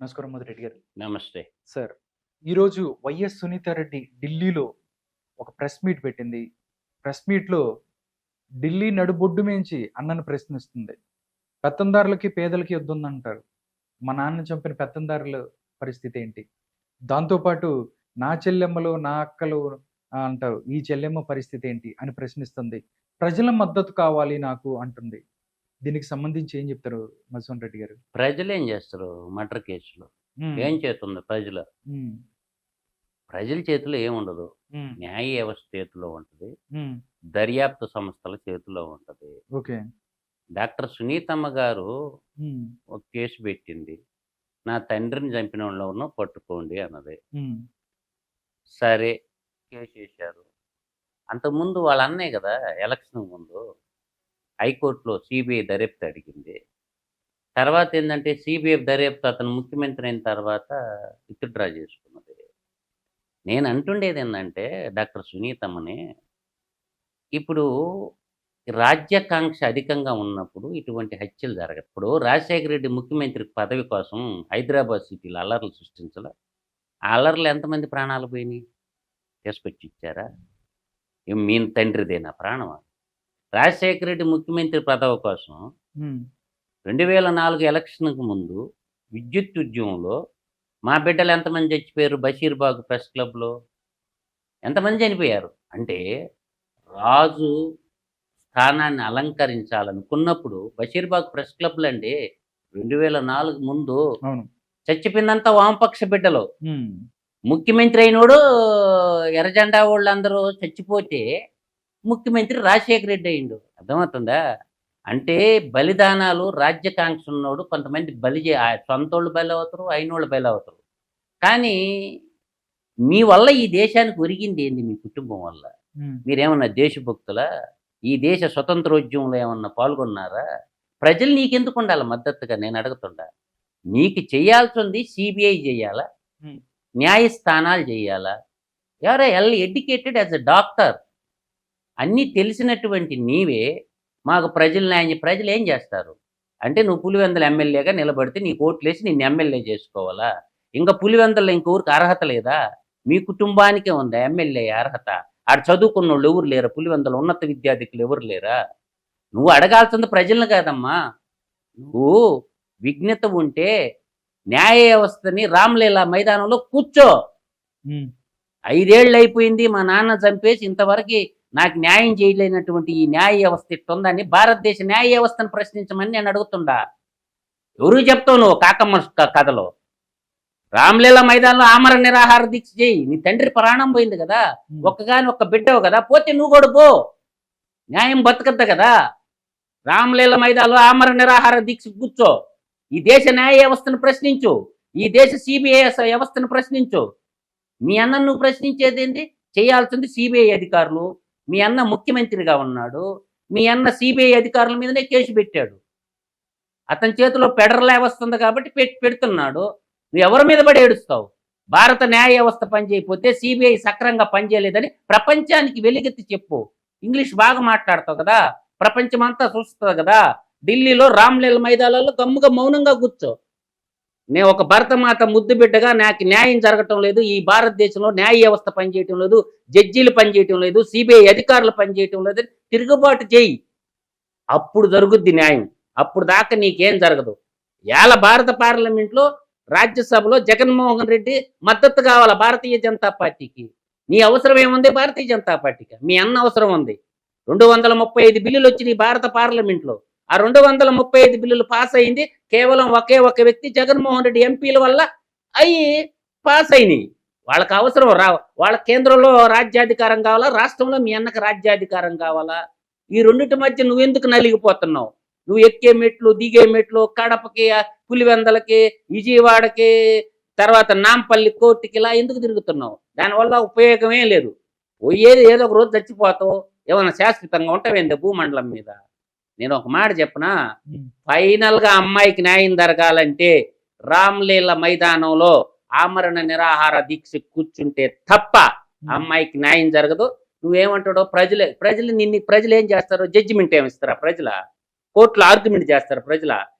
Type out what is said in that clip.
నమస్కారం మధురెడ్డి గారు. నమస్తే. సార్ ఈరోజు వైఎస్ సునీతారెడ్డి ఢిల్లీలో ఒక ప్రెస్ మీట్ పెట్టింది. ప్రెస్ మీట్లో ఢిల్లీ నడుబొడ్డు మేంచి అన్నను ప్రశ్నిస్తుంది. పెత్తందారులకి పేదలకి యుద్ధం ఉందంటారు మా నాన్న చంపిన పెత్తందారుల పరిస్థితి ఏంటి? దాంతోపాటు నా చెల్లెమ్మలు నా అక్కలు అంటారు ఈ చెల్లెమ్మ పరిస్థితి ఏంటి అని ప్రశ్నిస్తుంది. ప్రజల మద్దతు కావాలి నాకు అంటుంది. దీనికి సంబంధించి ఏం చెప్తారు మధుసూన్ రెడ్డి గారు? ప్రజలు ఏం చేస్తారు మర్డర్ కేసులో? ఏం చేస్తుంది ప్రజలు? ప్రజల చేతిలో ఏముండదు న్యాయ వ్యవస్థ చేతిలో ఉంటుంది. దర్యాప్తు సంస్థల చేతిలో ఉంటుంది. ఓకే. డాక్టర్ సునీతమ్మ గారు ఒక కేసు పెట్టింది. నా తండ్రిని చంపిన వాళ్ళను పట్టుకోండి అన్నది. సరే కేసు వేశారు. అంతకుముందు వాళ్ళ అన్నయ్య కదా ఎలక్షన్ ముందు హైకోర్టులో సిబిఐ దర్యాప్తు అడిగింది. తర్వాత ఏంటంటే సిబిఐ దర్యాప్తు అతను ముఖ్యమంత్రి అయిన తర్వాత విత్డ్రా చేసుకున్నది. నేను అంటుండేది ఏంటంటే డాక్టర్ సునీతమ్మని ఇప్పుడు రాజ్యాకాంక్ష అధికంగా ఉన్నప్పుడు ఇటువంటి హత్యలు జరగదు ఇప్పుడు రాజశేఖర రెడ్డి ముఖ్యమంత్రి పదవి కోసం హైదరాబాద్ సిటీలో అల్లర్లు సృష్టించాల ఆ అల్లర్లు ఎంతమంది ప్రాణాలు పోయినాయి? తీసుకొచ్చి ఇచ్చారా? మీ తండ్రిదేనా ప్రాణమా? రాజశేఖర రెడ్డి ముఖ్యమంత్రి పదవి కోసం రెండు వేల నాలుగు ఎలక్షన్కు ముందు విద్యుత్ ఉద్యమంలో మా బిడ్డలు ఎంతమంది చచ్చిపోయారు? బషీర్బాగ్ ప్రెస్ క్లబ్లో ఎంతమంది చనిపోయారు? అంటే రాజు స్థానాన్ని అలంకరించాలనుకున్నప్పుడు బషీర్బాగ్ ప్రెస్ క్లబ్లు అంటే రెండు వేల నాలుగు ముందు చచ్చిపోయిందంతా వామపక్ష బిడ్డలు. ముఖ్యమంత్రి అయినోడు ఎర్రజెండా వాళ్ళందరూ చచ్చిపోతే ముఖ్యమంత్రి రాజశేఖర రెడ్డి అయిండు అర్థమవుతుందా? అంటే బలిదానాలు రాజ్యకాంక్ష ఉన్నోడు కొంతమంది బలి చే- సొంతోళ్ళు బలి అవుతారు అయినోళ్ళు బలి అవుతారు కానీ మీ వల్ల ఈ దేశానికి ఒరిగింది ఏంది మీ కుటుంబం వల్ల? మీరేమన్నా దేశభక్తులా? ఈ దేశ స్వతంత్రోద్యమంలో ఏమన్నా పాల్గొన్నారా? ప్రజలు నీకెందుకు ఉండాలి మద్దతుగా? నేను అడుగుతుండా. నీకు చేయాల్సింది సిబిఐ చేయాలా. న్యాయస్థానాలు చేయాలా? ఎవరో ఎల్ ఎడ్యుకేటెడ్ యాజ్ అ డాక్టర్ అన్నీ తెలిసినటువంటి నీవే మాకు ప్రజలు న్యాయం చే- ప్రజలు ఏం చేస్తారు? అంటే నువ్వు పులివెందల ఎమ్మెల్యేగా నిలబడితే నీ ఓట్లేసి నిన్ను ఎమ్మెల్యే చేసుకోవాలా? ఇంకా పులివెందల్లో ఇంకొకరికి అర్హత లేదా? మీ కుటుంబానికే ఉందా ఎమ్మెల్యే అర్హత? ఆడ చదువుకున్న వాళ్ళు ఎవరు లేరా? పులివెందల ఉన్నత విద్యార్థికులు ఎవరు లేరా? నువ్వు అడగాల్సింది ప్రజలను కాదమ్మా. నువ్వు విఘ్నత ఉంటే న్యాయ వ్యవస్థని రామ్లీలా మైదానంలో కూర్చో. ఐదేళ్ళు అయిపోయింది మా నాన్న చంపేసి ఇంతవరకు నాకు న్యాయం చేయలేనటువంటి ఈ న్యాయ వ్యవస్థ ఇట్టుందని భారతదేశ న్యాయ వ్యవస్థను ప్రశ్నించమని నేను అడుగుతుండా. ఎవరు చెప్తావు నువ్వు కాకమ్మ కథలో? రామ్లీలా మైదానంలో ఆమర నిరాహార దీక్ష చేయి. నీ తండ్రి ప్రాణం పోయింది కదా. ఒక్కగాని ఒక్క బిడ్డవు కదా. పోతే నువ్వు కూడా పో. న్యాయం బతకద్దు కదా. రామలీల మైదాలో ఆమర నిరాహార దీక్ష కూర్చో. ఈ దేశ న్యాయ వ్యవస్థను ప్రశ్నించు. ఈ దేశ సిబిఐ వ్యవస్థను ప్రశ్నించు. మీ అన్న నువ్వు ప్రశ్నించేది ఏంటి చేయాల్సింది సిబిఐ అధికారులు. మీ అన్న ముఖ్యమంత్రిగా ఉన్నాడు మీ అన్న సిబిఐ అధికారుల మీదనే కేసు పెట్టాడు. అతని చేతిలో ఫెడరల్ వస్తుంది కాబట్టి పెట్టి పెడుతున్నాడు. నువ్వు ఎవరి మీద పడి ఏడుస్తావు? భారత న్యాయ వ్యవస్థ పనిచేయకపోతే సిబిఐ సక్రంగా పనిచేయలేదని ప్రపంచానికి వెలిగెత్తి చెప్పు. ఇంగ్లీష్ బాగా మాట్లాడతావు కదా? ప్రపంచం అంతా చూస్తుంది కదా? ఢిల్లీలో రామ్లీల మైదానాల్లో గమ్ముగా మౌనంగా కూర్చో. నేను ఒక భరతమాత ముద్దు బిడ్డగా నాకు న్యాయం జరగటం లేదు. ఈ భారతదేశంలో న్యాయ వ్యవస్థ పనిచేయటం లేదు. జడ్జీలు పనిచేయటం లేదు. సిబిఐ అధికారులు పనిచేయటం లేదు. తిరుగుబాటు చేయి. అప్పుడు జరుగుద్ది న్యాయం. అప్పుడు దాకా నీకేం జరగదు. ఇవాళ భారత పార్లమెంట్లో రాజ్యసభలో జగన్మోహన్ రెడ్డి మద్దతు కావాల భారతీయ జనతా పార్టీకి? నీ అవసరం ఏముంది భారతీయ జనతా పార్టీకి? మీ అన్న అవసరం ఉంది. రెండు వందల ముప్పై ఐదు బిల్లులు వచ్చినాయి భారత పార్లమెంట్లో. ఆ రెండు వందల ముప్పై ఐదు బిల్లులు పాస్ అయింది. కేవలం ఒకే ఒక వ్యక్తి జగన్మోహన్ రెడ్డి ఎంపీల వల్ల అవి పాస్ అయినాయి. వాళ్ళకి అవసరం రా వాళ్ళ కేంద్రంలో రాజ్యాధికారం కావాలా? రాష్ట్రంలో మీ అన్నకు రాజ్యాధికారం కావాలా? ఈ రెండింటి మధ్య నువ్వెందుకు నలిగిపోతున్నావు? నువ్వు ఎక్కే మెట్లు దిగే మెట్లు కడపకి పులివెందలకి విజయవాడకి తర్వాత నాంపల్లి కోర్టుకి ఇలా ఎందుకు తిరుగుతున్నావు? దానివల్ల ఉపయోగమే లేదు. పోయేది ఏదో ఒక రోజు చచ్చిపోతావు. ఏమైనా శాశ్వతంగా ఉంటావేంది భూమండలం మీద? నేను ఒక మాట చెప్పనా? ఫైనల్గా అమ్మాయికి న్యాయం జరగాలంటే రామ్లీల మైదానంలో ఆమరణ నిరాహార దీక్ష కూర్చుంటే తప్ప అమ్మాయికి న్యాయం జరగదు. నువ్వేమంటాడో ప్రజలే ప్రజలు నిన్ను ప్రజలు ఏం చేస్తారు జడ్జిమెంట్ ఏమి ఇస్తారా ప్రజల? కోర్టులో ఆర్గ్యుమెంట్ చేస్తారు ప్రజల?